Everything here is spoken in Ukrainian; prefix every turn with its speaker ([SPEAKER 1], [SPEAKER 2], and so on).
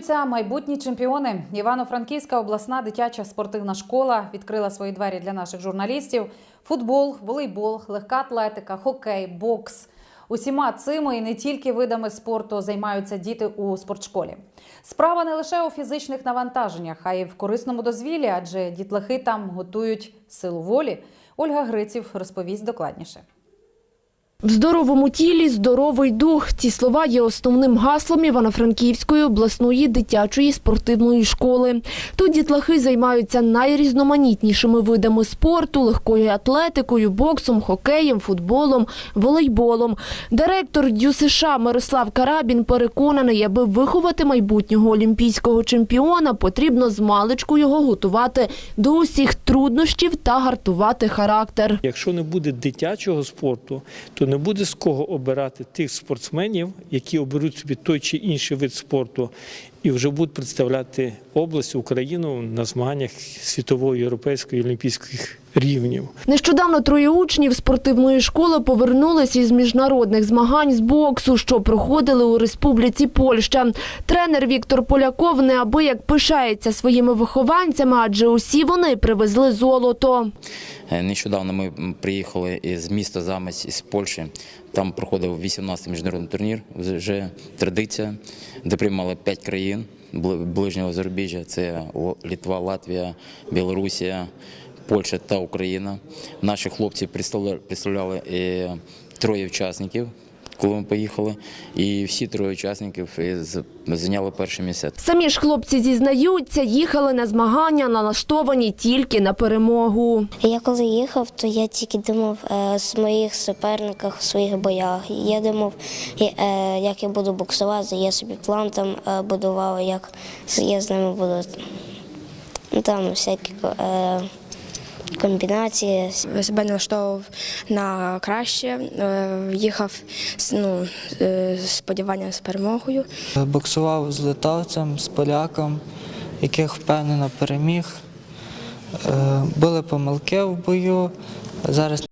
[SPEAKER 1] Народжуються майбутні чемпіони. Івано-Франківська обласна дитяча спортивна школа відкрила свої двері для наших журналістів. Футбол, волейбол, легка атлетика, хокей, бокс. Усіма цими і не тільки видами спорту займаються діти у спортшколі. Справа не лише у фізичних навантаженнях, а й в корисному дозвіллі, адже дітлахи там готують силу волі. Ольга Гриців розповість докладніше.
[SPEAKER 2] В здоровому тілі здоровий дух. Ці слова є основним гаслом Івано-Франківської обласної дитячої спортивної школи. Тут дітлахи займаються найрізноманітнішими видами спорту, легкою атлетикою, боксом, хокеєм, футболом, волейболом. Директор ДЮСШ Мирослав Карабін переконаний, аби виховати майбутнього олімпійського чемпіона, потрібно з маличку його готувати до усіх труднощів та гартувати характер.
[SPEAKER 3] Якщо не буде дитячого спорту, то не буде з кого обирати тих спортсменів, які оберуть собі той чи інший вид спорту, і вже будуть представляти область Україну на змаганнях світової, європейської, олімпійських рівнів.
[SPEAKER 2] Нещодавно троє учнів спортивної школи повернулися із міжнародних змагань з боксу, що проходили у Республіці Польща. Тренер Віктор Поляков неабияк пишається своїми вихованцями, адже усі вони привезли золото.
[SPEAKER 4] Е, Нещодавно ми приїхали із міста Замець із Польщі. Там проходив 18-й міжнародний турнір. Вже традиція, де приймали 5 країн ближнього зарубіжжя. Це Літва, Латвія, Білорусія, Польща та Україна. Наші хлопці представля- представляли е, троє учасників. Коли ми поїхали, і всі троє учасників е, зайняли перше місце.
[SPEAKER 2] Самі ж хлопці зізнаються, їхали на змагання, налаштовані тільки на перемогу.
[SPEAKER 5] Я коли їхав, то я тільки думав е, з моїх суперниках, у своїх боях. Я думав, е, як я буду боксувати, я собі план там е, будував, як з- я з ними буду ну, там всякі е, комбінації.
[SPEAKER 6] себе налаштовував на краще, е, їхав з ну, сподівання з сподіванням з перемогою.
[SPEAKER 7] Боксував з литовцем, з поляком, яких впевнено переміг. Е, Були помилки в бою. Зараз